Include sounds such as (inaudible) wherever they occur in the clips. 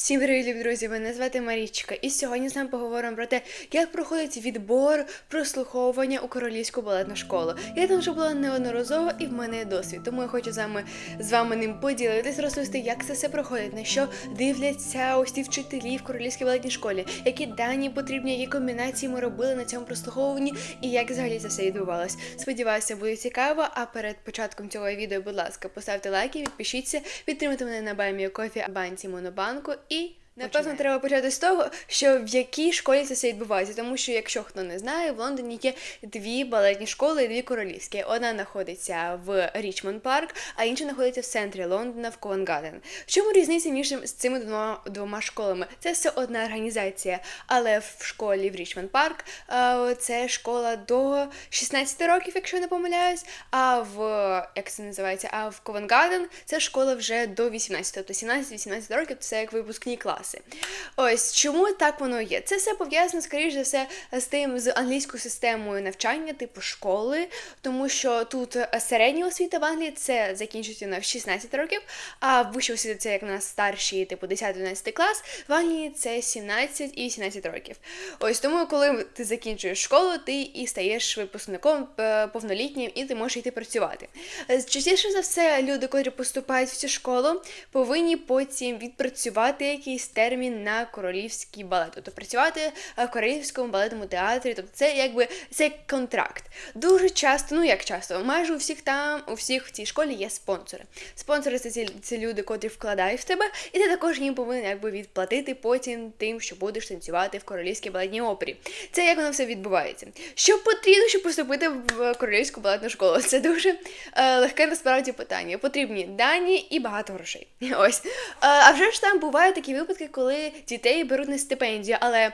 Всім привіт, друзі! Мене звати Марічка, і сьогодні з нами поговоримо про те, як проходить відбор прослуховування у королівську балетну школу. Я там вже була неодноразово і в мене є досвід, тому я хочу з вами з вами ним поділитись, розповісти, як це все проходить, на що дивляться ось ці вчителі в королівській балетній школі, які дані потрібні, які комбінації ми робили на цьому прослуховуванні, і як взагалі це все відбувалось. Сподіваюся, буде цікаво. А перед початком цього відео, будь ласка, поставте лайки, підпишіться, підтримайте мене на Баймі Кофі, банці Монобанку і. Напевно, треба почати з того, що в якій школі це все відбувається. Тому що, якщо хто не знає, в Лондоні є дві балетні школи і дві королівські. Одна знаходиться в Річмонд Парк, а інша знаходиться в центрі Лондона в Ковенгарден. В чому різниця між цими двома, двома школами? Це все одна організація, але в школі в Річмонд Парк це школа до 16 років, якщо я не помиляюсь. А в як це називається? А в Ковенгарден це школа вже до 18, тобто 17-18 років це як випускні класи. Ось чому так воно є? Це все пов'язано, скоріш за все, з тим з англійською системою навчання, типу школи, тому що тут е, середня освіта в Англії це закінчується на 16 років, а вища освіта це як на старші, типу 10-11 клас. В Англії це 17 і 18 років. Ось тому, коли ти закінчуєш школу, ти і стаєш випускником е, повнолітнім, і ти можеш йти працювати. Частіше за все, люди, котрі поступають в цю школу, повинні потім відпрацювати якийсь термін на королівський балет, тобто працювати е, в королівському балетному театрі. Тобто це якби це контракт. Дуже часто, ну як часто, майже у всіх там, у всіх в цій школі є спонсори. Спонсори це ці, це люди, котрі вкладають в тебе, і ти також їм повинен якби відплатити потім тим, що будеш танцювати в королівській балетній опері. Це як воно все відбувається. Що потрібно, щоб поступити в королівську балетну школу? Це дуже е, легке насправді питання. Потрібні дані і багато грошей. (laughs) Ось. Е, а вже ж там бувають такі випадки, коли дітей беруть на стипендію, але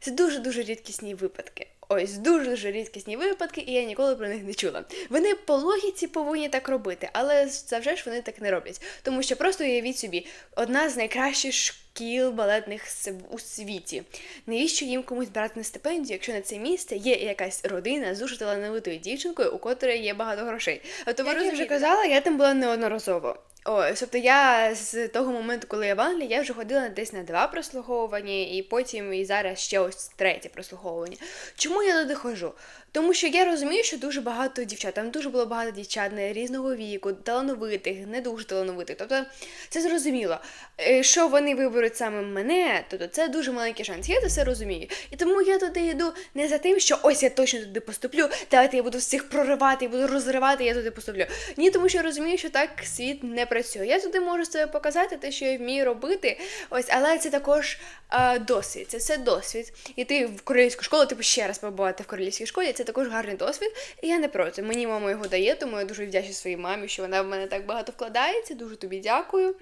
це дуже дуже рідкісні випадки. Ось дуже дуже рідкісні випадки, і я ніколи про них не чула. Вони по логіці повинні так робити, але завжди ж вони так не роблять. Тому що просто уявіть собі, одна з найкращих шкіл балетних у світі. Навіщо їм комусь брати на стипендію, якщо на це місце є якась родина з дуже талановитою дівчинкою, у котрої є багато грошей? А то вже казала, я там була неодноразово. Ось, тобто я з того моменту, коли я в Англії, я вже ходила десь на два прослуховування, і потім і зараз ще ось третє прослуховування. Чому я туди ходжу? Тому що я розумію, що дуже багато дівчат, там дуже було багато дівчат не різного віку, талановитих, не дуже талановитих. Тобто це зрозуміло. Е, Що вони виберуть саме мене, тобто це дуже маленький шанс. Я це все розумію. І тому я туди йду не за тим, що ось я точно туди поступлю, давайте я буду всіх проривати, я буду розривати, я туди поступлю. Ні, тому що я розумію, що так світ не працює. Я туди можу себе показати, те, що я вмію робити. Ось, але це також а, досвід. Це все досвід. Іти в королівську школу, типу ще раз побувати в королівській школі, це також гарний досвід. І я не проти. Мені мама його дає, тому я дуже вдячна своїй мамі, що вона в мене так багато вкладається. Дуже тобі дякую.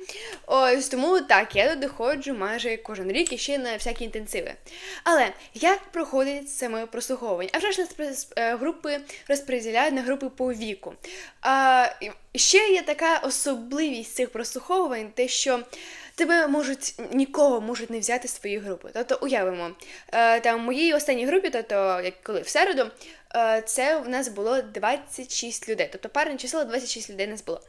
Ось тому так, я туди ходжу майже кожен рік і ще на всякі інтенсиви. Але як проходить саме прослуховування? А вже ж нас е, групи розподіляють на групи по віку. А, ще є така особливість цих прослуховувань, те, що тебе можуть нікого можуть не взяти з твоєї групи. Тобто, уявимо, е, там в моїй останній групі, тобто як коли в середу, е, це в нас було 26 людей. Тобто парне число 26 людей нас було.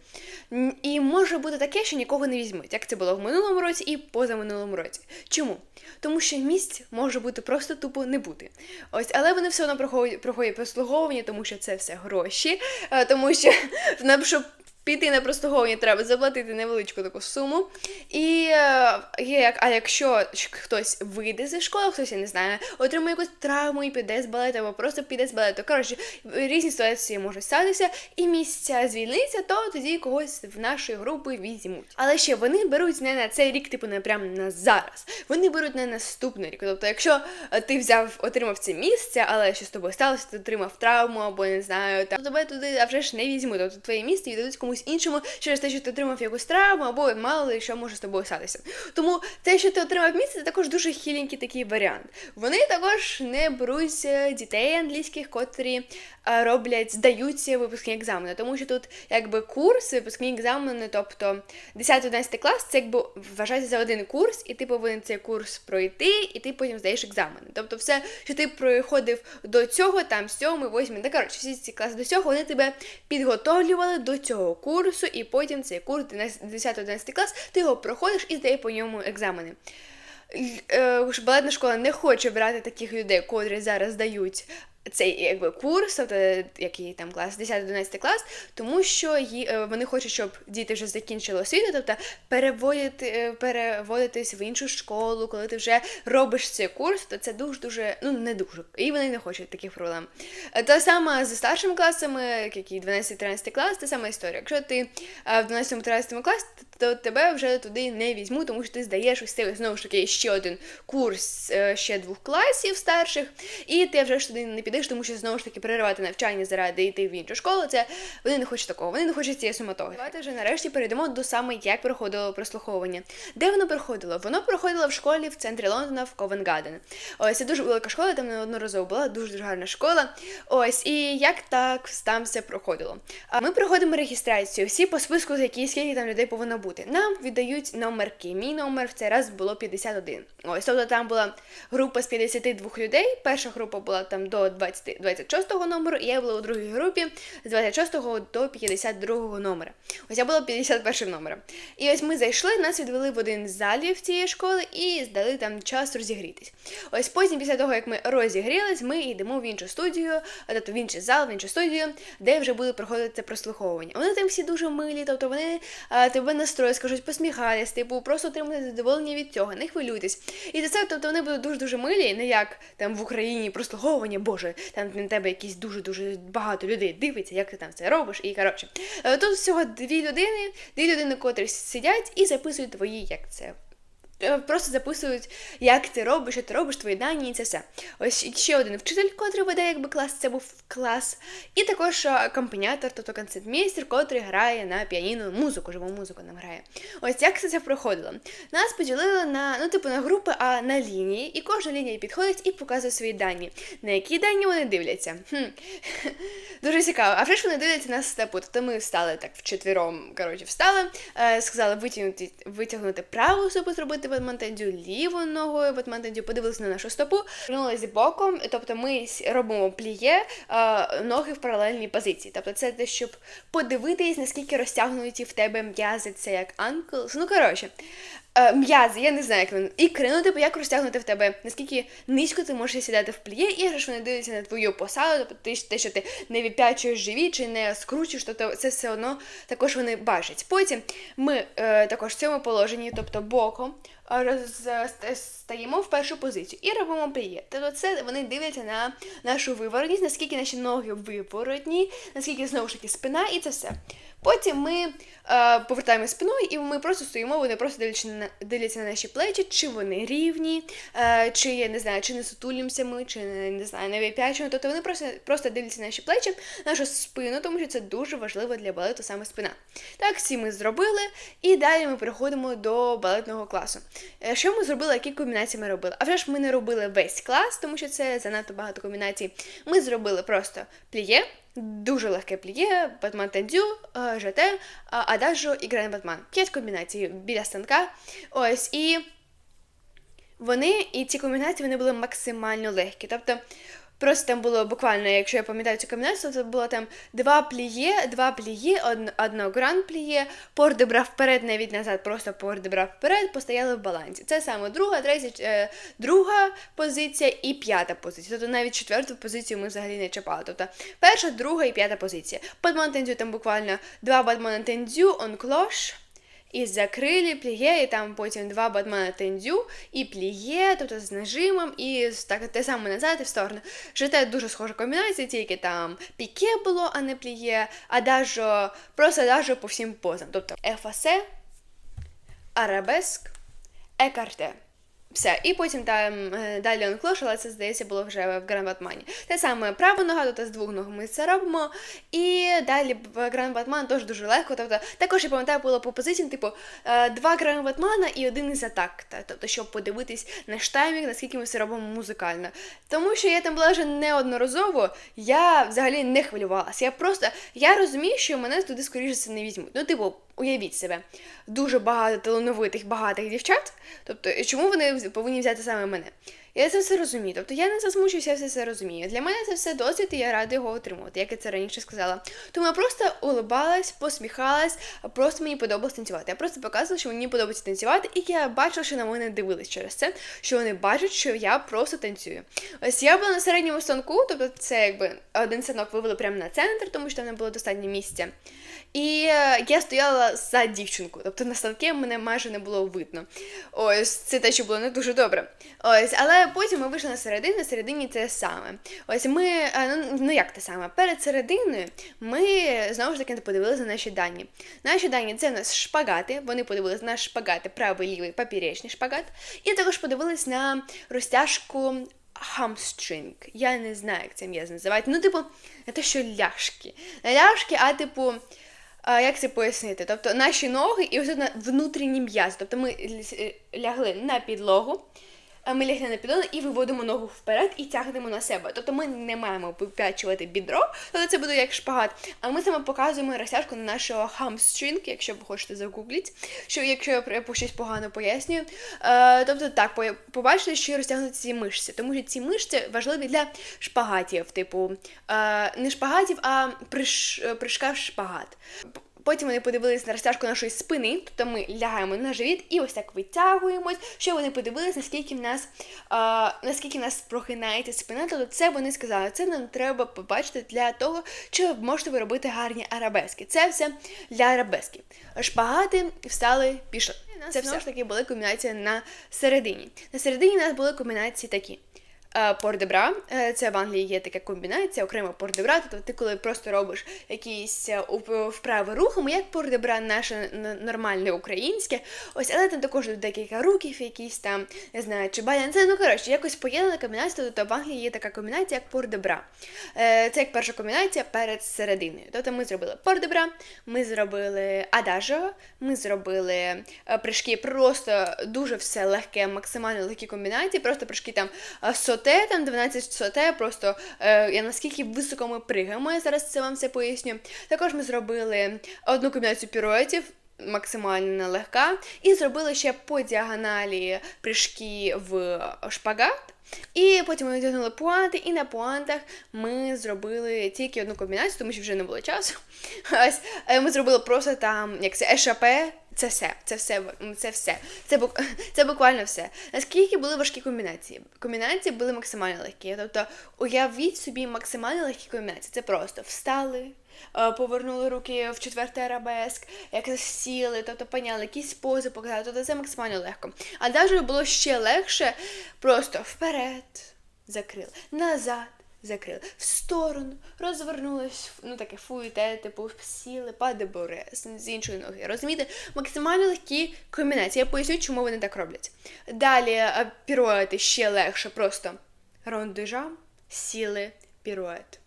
І може бути таке, що нікого не візьмуть, як це було в минулому році і позаминулому році. Чому? Тому що місць може бути просто тупо не бути. Ось, але вони все одно проходять, проходять прослуговування, тому що це все гроші, е, тому що (laughs) нам, щоб піти на прослуговування, треба заплатити невеличку таку суму. І е, як, а якщо хтось вийде зі школи, хтось я не знаю, отримає якусь травму і піде з балету, або просто піде з балету. Коротше, різні ситуації можуть статися, і місця звільниться, то тоді когось в нашої групи візьмуть. Але ще вони беруть не на цей рік, типу, не прямо на зараз. Вони беруть на наступний рік. Тобто, якщо е, ти взяв, отримав це місце, але що з тобою сталося, ти отримав травму або не знаю, там тебе туди а вже ж не візьмуть. Тобто твоє місце віддадуть комусь іншому через те, що ти отримав якусь травму, або мало що може з тобою статися. Тому те, що ти отримав місце, це також дуже хіленький такий варіант. Вони також не беруть дітей англійських, котрі е, роблять, здаються випускні екзамени, тому що тут якби курс, випускні екзамени, тобто 10-11 клас, це якби вважається за один курс, і ти повинен цей курс пройти, і ти потім здаєш екзамени. Тобто, все, що ти проходив до цього, там сьомий, восьмий, та коротше, всі ці класи до цього, вони тебе підготовлювали до цього курсу. Курсу, і потім цей курс 10-11 клас, ти його проходиш і здає по ньому екзамени. Е, балетна школа не хоче брати таких людей, котрі зараз здають цей якби курс, тобто який там клас, 10-11 клас, тому що ї, е, вони хочуть, щоб діти вже закінчили освіту, тобто переводити, е, переводитись в іншу школу, коли ти вже робиш цей курс, то це дуже-дуже, ну не дуже. І вони не хочуть таких проблем. Е, Те саме зі старшими класами, які 12-13 клас, та сама історія. Якщо ти в 12-13 класі, то тебе вже туди не візьму, тому що ти здаєш ось цей знову ж таки ще один курс ще двох класів старших, і ти вже ж туди не підеш сидиш, тому що знову ж таки переривати навчання заради йти в іншу школу. Це вони не хочуть такого, вони не хочуть цієї суматоги. Давайте вже нарешті перейдемо до саме, як проходило прослуховування. Де воно проходило? Воно проходило в школі в центрі Лондона в Ковенгаден. Ось це дуже велика школа, там неодноразово була, дуже дуже гарна школа. Ось і як так там все проходило. А ми проходимо реєстрацію. Всі по списку, за які скільки там людей повинно бути. Нам віддають номерки. Мій номер в цей раз було 51. Ось тобто там була група з 52 людей. Перша група була там до 20 26 номеру, і я була у другій групі з 26 до 52 номера. Ось я була 51 номером. І ось ми зайшли, нас відвели в один з залів цієї школи і здали там час розігрітись. Ось потім, після того, як ми розігрілись, ми йдемо в іншу студію, тобто в інший зал, в іншу студію, де вже буде проходити прослуховування. Вони там всі дуже милі, тобто вони а, тебе настроють, скажуть, посміхались, типу, просто отримати задоволення від цього, не хвилюйтесь. І за це, тобто вони будуть дуже-дуже милі, не як там в Україні прослуховування, Боже, там на тебе якісь дуже-дуже багато людей дивиться, як ти там це робиш. І коротше, е, тут всього дві людини, дві людини, котрі сидять і записують твої, як це просто записують, як ти робиш, що ти робиш, твої дані, і це все. Ось ще один вчитель, котрий веде якби клас, це був клас. І також е, тобто концертмейстер, котрий грає на піаніно музику, живу музику нам грає. Ось як це проходило. Нас поділили на ну, типу, на групи, а на лінії, і кожна лінія підходить і показує свої дані. На які дані вони дивляться? Хм. (laughs) Дуже цікаво. А вже ж вони дивляться на степу. Тобто ми встали так вчетвером, коротше, встали, е, сказали витягнути, витягнути праву стопу, зробити бадмантендю лівою ногою, бадмантендю, подивилися на нашу стопу, вернулися боком, тобто ми робимо пліє е, ноги в паралельній позиції. Тобто це те, щоб подивитись, наскільки розтягнуті в тебе м'язи, це як анклс. Ну, коротше, е, м'язи, я не знаю, як вони. Ікри, ну типу, як розтягнути в тебе, наскільки низько ти можеш сідати в пліє, і ж вони дивляться на твою посаду, тобто те, що ти не вип'ячуєш живі чи не скручуєш, тобто це все одно також вони бачать. Потім ми е, також в цьому положенні, тобто боком, стаємо в першу позицію і робимо пліє. Тобто це вони дивляться на нашу виворотність, наскільки наші ноги виворотні, наскільки знову ж таки спина, і це все. Потім ми е, повертаємо спиною і ми просто стоїмо, вони просто дивляться на, дивляться на наші плечі, чи вони рівні, е, чи я не знаю, чи не сутулімося ми, чи не знаю, не вип'ячуємо. Тобто вони просто просто дивляться на наші плечі, нашу спину, тому що це дуже важливо для балету саме спина. Так, всі ми зробили, і далі ми переходимо до балетного класу. Е, що ми зробили, які комбінації ми робили? А вже ж ми не робили весь клас, тому що це занадто багато комбінацій. Ми зробили просто пліє. Дуже легке пліє, батман тендю, ЖТ, адажо і Грен батман. П'ять комбінацій біля станка. Ось і вони, і ці комбінації вони були максимально легкі. Тобто Просто там було буквально, якщо я пам'ятаю цю комбінацію, то було там два пліє, два пліє, одно гран пліє, порди брав вперед, навіть назад, просто порди брав вперед, постояли в балансі. Це саме друга, третя, е, друга позиція і п'ята позиція. Тобто навіть четверту позицію ми взагалі не чіпали. Тобто перша, друга і п'ята позиція. Бадман там буквально два бадман тендзю, онклош і закрилі пліє, і там потім два батмана тендю, і пліє, тобто з нажимом, і так те саме назад і в сторону. Жите дуже схожа комбінація, тільки там піке було, а не пліє, а даже просто даже по всім позам. Тобто ефасе, арабеск, екарте. Все, і потім там е, далі онклош, але це, здається, було вже в Гранд-Батмані. Те саме права нога, тобто з двох ног ми це робимо. І далі в Гранд-Батман теж дуже легко. Тобто, Також я пам'ятаю, було по позиціям, типу, е, два Гранд-Батмана і один із атак. Тобто, щоб подивитись на штаймінг, наскільки ми все робимо музикально. Тому що я там була вже неодноразово, я взагалі не хвилювалася. Я просто я розумію, що мене туди скоріше не візьмуть. Ну, типу, уявіть себе, дуже багато талановитих, багатих дівчат. Тобто, чому вони повинні взяти саме мене? Я це все розумію. Тобто я не засмучуюся, я все це розумію. Для мене це все досвід, і я рада його отримувати, як я це раніше сказала. Тому я просто улибалась, посміхалась, просто мені подобалось танцювати. Я просто показувала, що мені подобається танцювати, і я бачила, що на мене дивились через це, що вони бачать, що я просто танцюю. Ось я була на середньому станку, тобто це якби один станок вивели прямо на центр, тому що там не було достатньо місця. І е, я стояла за дівчинку, тобто на станки мене майже не було видно. Ось це те, що було не дуже добре. Ось, але потім ми вийшли на середину, на середині це саме. Ось ми, е, ну, ну як те саме, перед серединою ми знову ж таки подивилися на наші дані. Наші дані це у нас шпагати. Вони подивилися на шпагати, правий, лівий, поперечний шпагат. І також подивились на розтяжку хамстринг. Я не знаю, як це м'яз називають. Ну, типу, не те, що ляшки. Не ляшки, а типу. А, як це пояснити? Тобто наші ноги і ось внутрішні м'язи. Тобто ми л- лягли на підлогу, ми лягли на підлогу і виводимо ногу вперед і тягнемо на себе. Тобто ми не маємо вип'ячувати бідро, тобто це буде як шпагат. А ми саме показуємо розтяжку на нашого хамстрінг, якщо ви хочете загугліть, що якщо я щось погано пояснюю. Е, тобто так, по- побачите, що розтягнуті ці мишці, тому що ці мишці важливі для шпагатів, типу е, не шпагатів, а приш, е, в шпагат. Потім вони подивилися на розтяжку нашої спини, тобто ми лягаємо на живіт і ось так витягуємось, що вони подивилися, наскільки в нас а, наскільки в нас прохинається спина. Тобто це вони сказали, це нам треба побачити для того, чи можете ви робити гарні арабески. Це все для арабески. Шпагати встали, пішли. Це все ж таки були комбінації на середині. На середині у нас були комбінації такі. Е, пордебра, е, це в Англії є така комбінація, окремо пордебра, тобто ти коли просто робиш якісь е, вправи рухом, як пордебра наше нормальне українське, ось, але там також декілька руків, якісь там, не знаю, чи балянси, ну коротше, якось поєднана комбінація, тобто в Англії є така комбінація, як пордебра. Це як перша комбінація перед серединою. Тобто ми зробили пордебра, ми зробили адажо, ми зробили прыжки, просто дуже все легке, максимально легкі комбінації, просто прыжки там со 600Т, там 12600Т, просто е, я наскільки високо ми пригаємо, я зараз це вам все поясню. Також ми зробили одну комбінацію піруетів, максимально легка, і зробили ще по діагоналі прыжки в шпагат. І потім ми натягнули пуанти, і на пуантах ми зробили тільки одну комбінацію, тому що вже не було часу. (laughs) Ось е, Ми зробили просто там, як це ешапе, це все, це все, це все. Це, бук- (laughs) це буквально все. Наскільки були важкі комбінації? Комбінації були максимально легкі. Тобто, уявіть собі максимально легкі комбінації. Це просто встали, е, повернули руки в четвертий арабеск, як сіли, тобто поняли, якісь пози показали, тобто це максимально легко. А навіть було ще легше просто вперед, закрили, назад Закрили в сторону, розвернулись, ну таке фуєте, типу сіли, падеборе з іншої ноги. Розумієте? Максимально легкі комбінації. Я поясню, чому вони так роблять. Далі е, піруети ще легше, просто рондежа, сіли, пірует.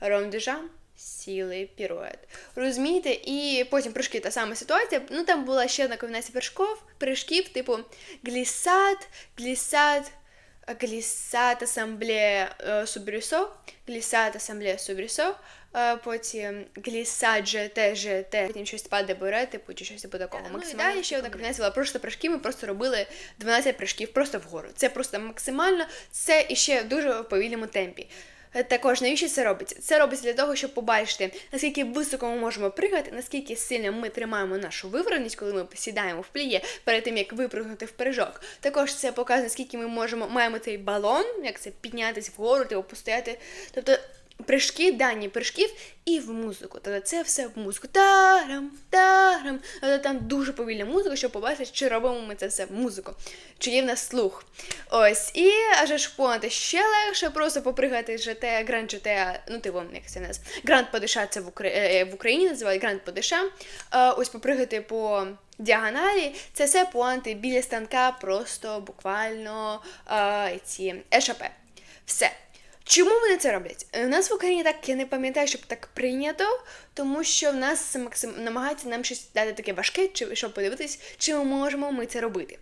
Рондежа, сіли, пірует. Розумієте? І потім прыжки та сама ситуація. Ну там була ще одна комбінація прыжков, прыжків, типу глісад, глісад, глісад асамблея е, субрюсо, глісад асамблея субрюсо, е, потім глісад ЖТ, потім щось паде боре, типу, чи щось типу такого. Ну, і Максимально далі ще одна комбінація була просто прыжки, ми просто робили 12 прыжків просто вгору. Це просто максимально, це іще в дуже повільному темпі. Також навіщо це робиться? Це робиться для того, щоб побачити, наскільки високо ми можемо пригати, наскільки сильно ми тримаємо нашу вивраність, коли ми посідаємо в пліє перед тим, як випрыгнути в прыжок. Також це показує, наскільки ми можемо маємо цей балон, як це піднятись вгору, типу постояти. Тобто прыжки, дані прыжків і в музику. Тобто це все в музику. Тарам, тарам. Тобто там дуже повільна музика, щоб побачити, чи робимо ми це все в музику, чи є в нас слух. Ось, і аж ж понад ще легше, просто попригати ЖТ, Гранд ЖТ, ну типу, як це нас, Гранд Падиша, це в, Укра... е, в Україні називають Гранд Падиша. Е, Ось попригати по діагоналі, це все пуанти біля станка, просто буквально е, ці ешапе. Все. Чому вони це роблять? Е, У нас в Україні так я не пам'ятаю, щоб так прийнято, тому що в нас максим намагається нам щось дати таке важке, чи щоб подивитись, чи ми можемо ми це робити.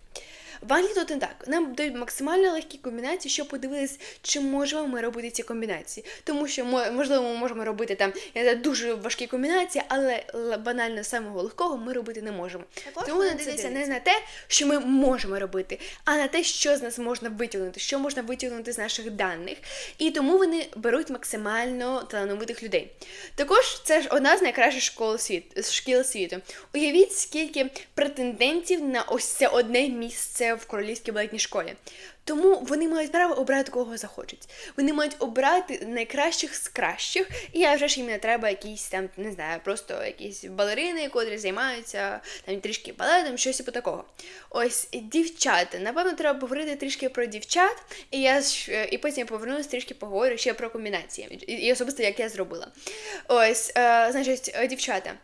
В Англії тут не так. Нам дають максимально легкі комбінації, щоб подивитись, чи можемо ми робити ці комбінації. Тому що можливо ми можемо робити там дуже важкі комбінації, але банально самого легкого ми робити не можемо. Також Тому не це дивляться не на те, що ми можемо робити, а на те, що з нас можна витягнути, що можна витягнути з наших даних. І тому вони беруть максимально талановитих людей. Також це ж одна з найкращих школ світ, шкіл світу. Уявіть, скільки претендентів на ось це одне місце в королівській балетній школі. Тому вони мають право обрати кого захочуть. Вони мають обрати найкращих з кращих, і я вже ж їм не треба якісь там, не знаю, просто якісь балерини, котрі займаються там трішки балетом, щось типу такого. Ось дівчата. Напевно, треба поговорити трішки про дівчат, і я ж- і потім повернусь трішки поговорю ще про комбінації, і, і особисто як я зробила. Ось, е, значить, е, дівчата.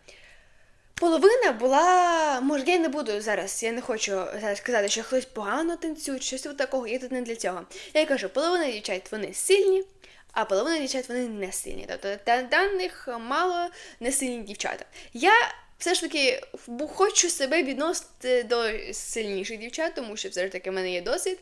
Половина була, може, я не буду зараз, я не хочу зараз казати, що хтось погано танцює, щось такого, я тут не для цього. Я кажу, половина дівчат вони сильні, а половина дівчат вони не сильні. Тобто даних мало не сильні дівчата. Я все ж таки хочу себе відносити до сильніших дівчат, тому що все ж таки в мене є досвід,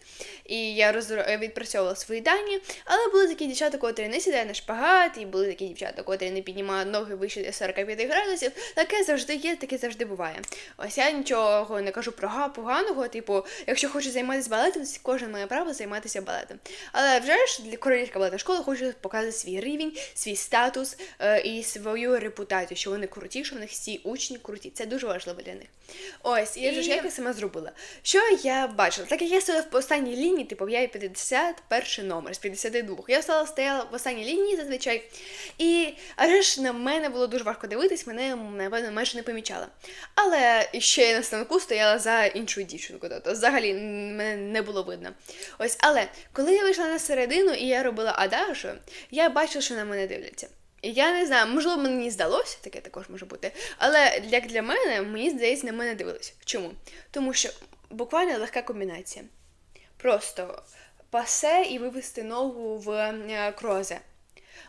і я відпрацьовувала свої дані. Але були такі дівчата, котрі не сідають на шпагат, і були такі дівчата, котрі не піднімають ноги вище 45 градусів. Таке завжди є, таке завжди буває. Ось я нічого не кажу про га- поганого. Типу, якщо хоче займатися балетом, кожен має право займатися балетом. Але вже ж для королівська балетна школа хоче показати свій рівень, свій статус е, і свою репутацію, що вони круті, в них всі учні круті. Це дуже важливо для них. Ось, і я ж І- як я сама зробила. Що я бачила? Так як я стояла в останній лінії, типу я 51 номер з 52. Я стала стояла в останній лінії зазвичай. І адже ж на мене було дуже важко дивитись, мене напевно майже не помічала. Але ще я на станку стояла за іншу дівчинку, тобто взагалі мене не було видно. Ось, але коли я вийшла на середину і я робила адажу, я бачила, що на мене дивляться. Я не знаю, можливо, мені здалося, таке також може бути. Але як для мене, мені здається, на мене дивились. Чому? Тому що буквально легка комбінація. Просто пасе і вивести ногу в е, крозе.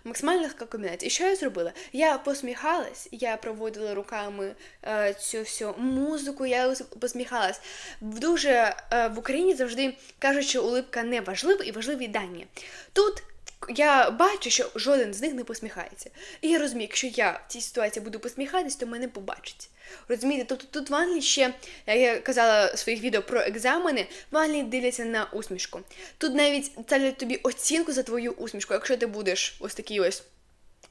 Максимально легка комбінація. І що я зробила? Я посміхалась, я проводила руками е, цю всю музику, я посміхалась. Дуже е, в Україні завжди кажуть, що улипка не важлива і важливі дані. Тут я бачу, що жоден з них не посміхається. І я розумію, якщо я в цій ситуації буду посміхатись, то мене побачить. Розумієте, тобто тут в Англії ще, як я казала в своїх відео про екзамени, в Англії дивляться на усмішку. Тут навіть ставлять тобі оцінку за твою усмішку. Якщо ти будеш ось такий ось.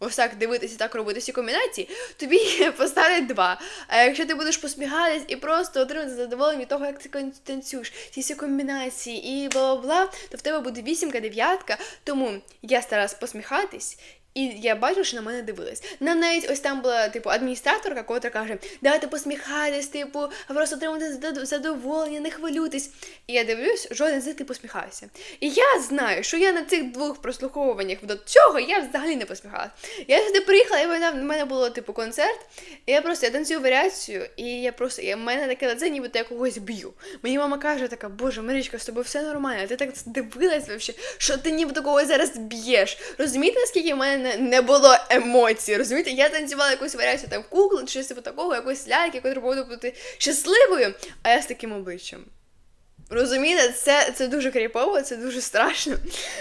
Ось так дивитися, так робити всі комбінації, тобі (laughs) поставлять два. А якщо ти будеш посміхатись і просто отримати задоволення від того, як ти танцюєш, ці всі комбінації і бла-бла-бла, то в тебе буде вісімка, дев'ятка. Тому я старалась посміхатись. І я бачу, що на мене дивились. Нам навіть ось там була типу адміністраторка, котра каже: давайте посміхайтесь, типу, просто отримати задоволення, не хвилюйтесь. І я дивлюсь, жоден з них не посміхався. І я знаю, що я на цих двох прослуховуваннях до цього я взагалі не посміхалася. Я сюди приїхала, і в мене, в мене було типу концерт, і я просто я танцюю варіацію, і я просто я, в мене таке лице, ніби я когось б'ю. Мені мама каже, така, боже, Марічка, з тобою все нормально. Ти так дивилась вообще, що ти ніби когось зараз б'єш. Розумієте, наскільки в мене не, не було емоцій? Розумієте, я танцювала якусь варіацію там куклу, чи щось типу такого, якусь ляльки, яка буде бути щасливою, а я з таким обличчям. Розумієте, це, це дуже кріпово, це дуже страшно.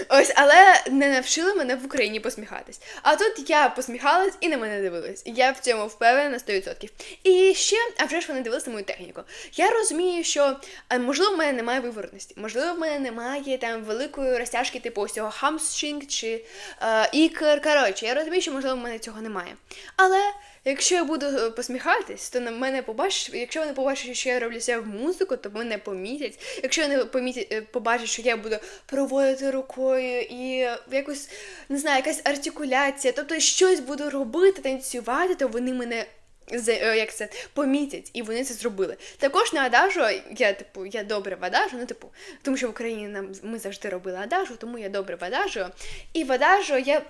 Ось, але не навчили мене в Україні посміхатись. А тут я посміхалась і на мене дивились. Я в цьому впевнена на 100%. І ще, а вже ж вони дивилися мою техніку. Я розумію, що можливо в мене немає виворотності, можливо, в мене немає там великої розтяжки, типу ось цього хамстрінг чи е, ікр. Коротше, я розумію, що можливо в мене цього немає. Але. Якщо я буду е, посміхатись, то на мене побачать. Якщо вони побачать, що я роблю себе в музику, то мене помітять. Якщо вони помітять, е, побачать, що я буду проводити рукою і якось не знаю, якась артикуляція, тобто щось буду робити, танцювати, то вони мене. е, Як це помітять, і вони це зробили. Також на адажу, я типу, я добре в адажу, ну типу, тому що в Україні нам ми завжди робили адажу, тому я добре в адажу. І в адажу я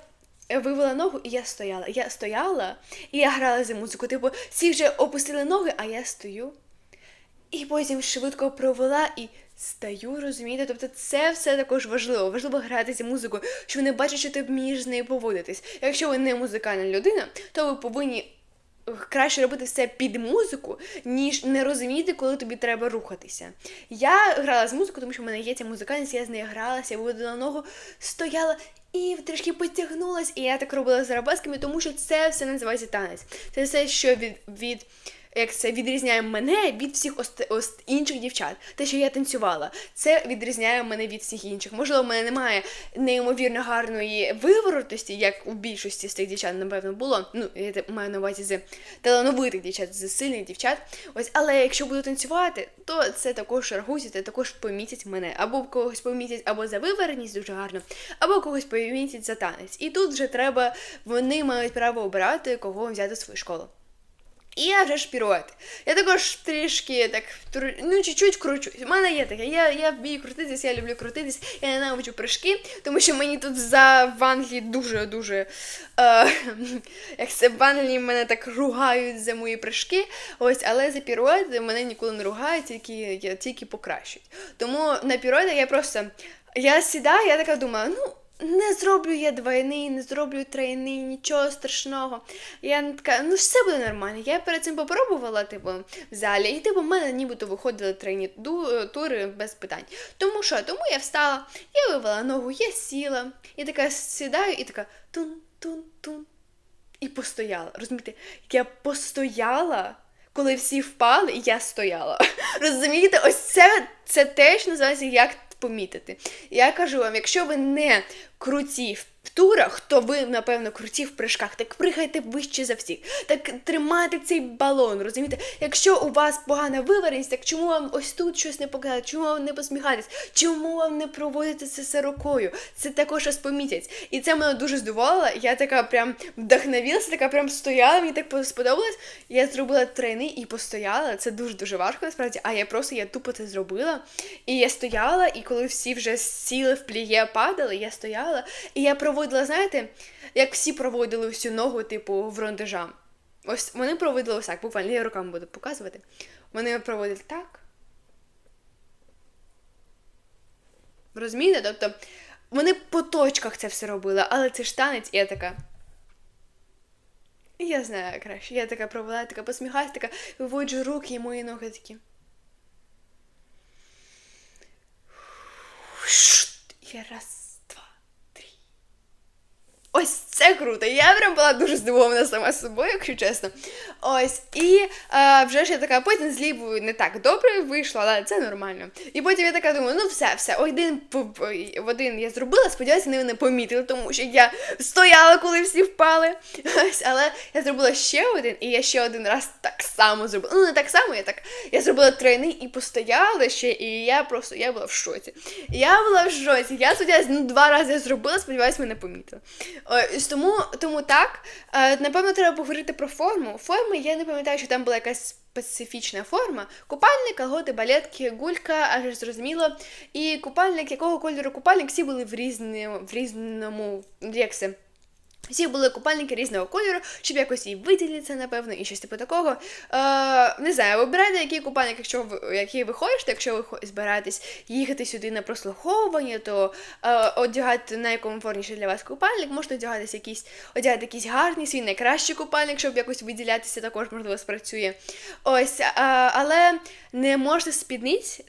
вивела ногу, і я стояла. Я стояла і я грала за музику. Типу, всі вже опустили ноги, а я стою. І потім швидко провела і стаю, розумієте? Тобто це все також важливо. Важливо грати зі музикою, що вони бачать, що ти вмієш з нею поводитись. Якщо ви не музикальна людина, то ви повинні краще робити все під музику, ніж не розуміти, коли тобі треба рухатися. Я грала з музикою, тому що в мене є ця музикальність, я з нею гралася, я на ногу стояла. І трішки потягнулась, і я так робила з арабесками, тому що це все називається танець. Це все, що від від як це відрізняє мене від всіх ост... Ост... інших дівчат. Те, що я танцювала, це відрізняє мене від всіх інших. Можливо, в мене немає неймовірно гарної виворотості, як у більшості з тих дівчат, напевно, було. Ну, я маю на увазі з талановитих дівчат, з сильних дівчат. Ось, але якщо буду танцювати, то це також рахується, це також помітять мене. Або когось помітять або за вивереність дуже гарно, або когось помітять за танець. І тут вже треба, вони мають право обирати, кого взяти в свою школу. І я вже ж піруети. Я також трішки так ну, чуть-чуть кручусь. У мене є таке. Я я вмію крутитись, я люблю крутитись, я ненавиджу прыжки, тому що мені тут за в Англії дуже-дуже. Е, (laughs) як це в Англії мене так ругають за мої прыжки. Ось, але за піруети мене ніколи не ругають, тільки тільки покращують. Тому на піруети я просто я сідаю, я така думаю, ну. Не зроблю я двойний, не зроблю тройний, нічого страшного. Я така, ну все буде нормально. Я перед цим попробувала, типу, в залі, і типу, в мене нібито виходили тройні тури без питань. Тому що? Тому я встала, я вивела ногу, я сіла, і така сідаю, і така тун-тун-тун. І постояла. Розумієте, я постояла. Коли всі впали, і я стояла. (laughs) Розумієте, ось це це теж називається як помітити. Я кажу вам, якщо ви не круті в турах, то ви, напевно, круті в прыжках. Так пригайте вище за всіх. Так тримайте цей балон, розумієте? Якщо у вас погана вивареність, так чому вам ось тут щось не показати? Чому вам не посміхатись? Чому вам не проводити це рукою? Це також ось помітять. І це мене дуже здивувало. Я така прям вдохновилася, така прям стояла, мені так сподобалось. Я зробила трени і постояла. Це дуже-дуже важко, насправді. А я просто я тупо це зробила. І я стояла, і коли всі вже сіли в пліє, падали, я стояла, і я проводила проводила, знаєте, як всі проводили всю ногу, типу, в рондежа. Ось вони проводили ось так, буквально я руками буду показувати. Вони проводили так. Розумієте? Тобто вони по точках це все робили, але це ж танець, і я така. Я знаю краще. Я така провела, така посміхаюся, така виводжу руки і мої ноги такі. І раз. Ось це круто. Я прям була дуже здивована сама собою, якщо чесно. Ось. І а, вже ж я така, потім з лівою не так добре вийшло, але це нормально. І потім я така думаю, ну все, все, один один я зробила, сподіваюся, вони не помітили, тому що я стояла, коли всі впали. Ось, Але я зробила ще один, і я ще один раз так само зробила. Ну, не так само, я так. Я зробила тройний і постояла ще, і я просто я була в шоці. Я була в шоці. Я сподіваюся, ну два рази я зробила, сподіваюся, мене помітили. Ось тому тому так, е, напевно, треба поговорити про форму. Форми, я не пам'ятаю, що там була якась специфічна форма. Купальник, колготи, балетки, гулька, аж зрозуміло. І купальник, якого кольору купальник, всі були в різному, в різному, як це, всі були купальники різного кольору, щоб якось і виділитися, напевно, і щось типу такого. Е, Не знаю, вибирайте, який купальник, якщо ви який ви хочете, якщо ви збираєтесь їхати сюди на прослуховування, то е, одягати найкомфортніший для вас купальник, можете одягатись якийсь, одягати якийсь гарний, свій найкращий купальник, щоб якось виділятися, також, можливо, спрацює. Ось, е, але не можна спідниць,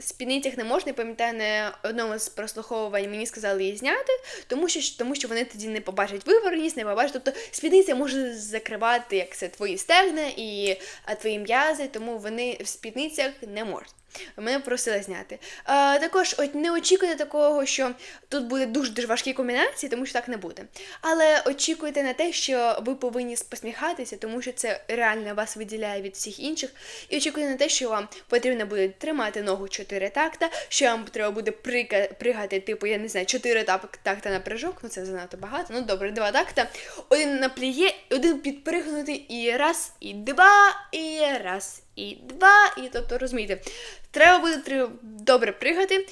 їх не можна, я пам'ятаю, на одному з прослуховувань мені сказали її зняти, тому що тому що вони тоді не побачать виворність, не побачать. Тобто спідниця може закривати як це твої стегна і твої м'язи, тому вони в спідницях не можуть. Мене просили зняти. А, Також от не очікуйте такого, що тут буде дуже-дуже важкі комбінації, тому що так не буде. Але очікуйте на те, що ви повинні посміхатися, тому що це реально вас виділяє від всіх інших. І очікуйте на те, що вам потрібно буде тримати ногу 4 такта, що вам треба буде пригати, типу, я не знаю, 4 такта на прыжок, ну це занадто багато. Ну добре, 2 такта. Один на пліє, один підпригнути, і раз, і два, і раз і два, і тобто розумієте, треба буде добре пригати,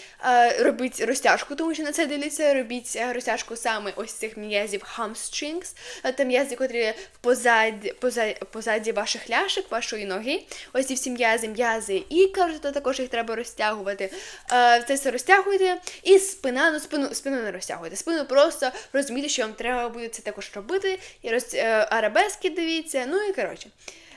робіть розтяжку, тому що на це дивляться, робіть е, розтяжку саме ось цих м'язів hamstrings, та м'язи, котрі позаді, позаді, позаді ваших ляшок, вашої ноги. Ось ці всі м'язи, м'язи і кажете, також їх треба розтягувати. Це все розтягуєте, і спина, ну спину спину не розтягуєте. Спину просто розумієте, що вам треба буде це також робити. І роз, е, арабески дивіться, ну і коротше.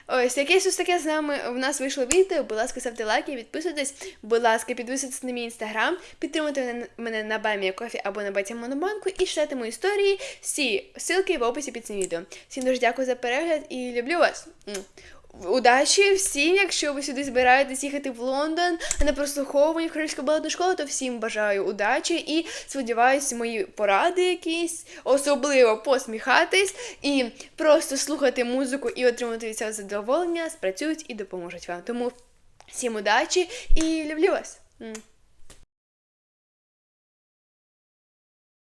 Ось якесь ось таке з нами в нас вийшло відео. Будь ласка, ставте лайки, підписуйтесь. Будь ласка, підписуйтесь на мій інстаграм, підтримуйте мене, мене на бамі Кофі або на Батя Монобанку і читайте мої історії. Всі ссылки в описі під цим відео. Всім дуже дякую за перегляд і люблю вас. Удачі всім, якщо ви сюди збираєтесь їхати в Лондон на прослуховування в Королівську балетну школу, то всім бажаю удачі і сподіваюся, мої поради якісь, особливо посміхатись і просто слухати музику і отримати від цього задоволення, спрацюють і допоможуть вам. Тому всім удачі і люблю вас!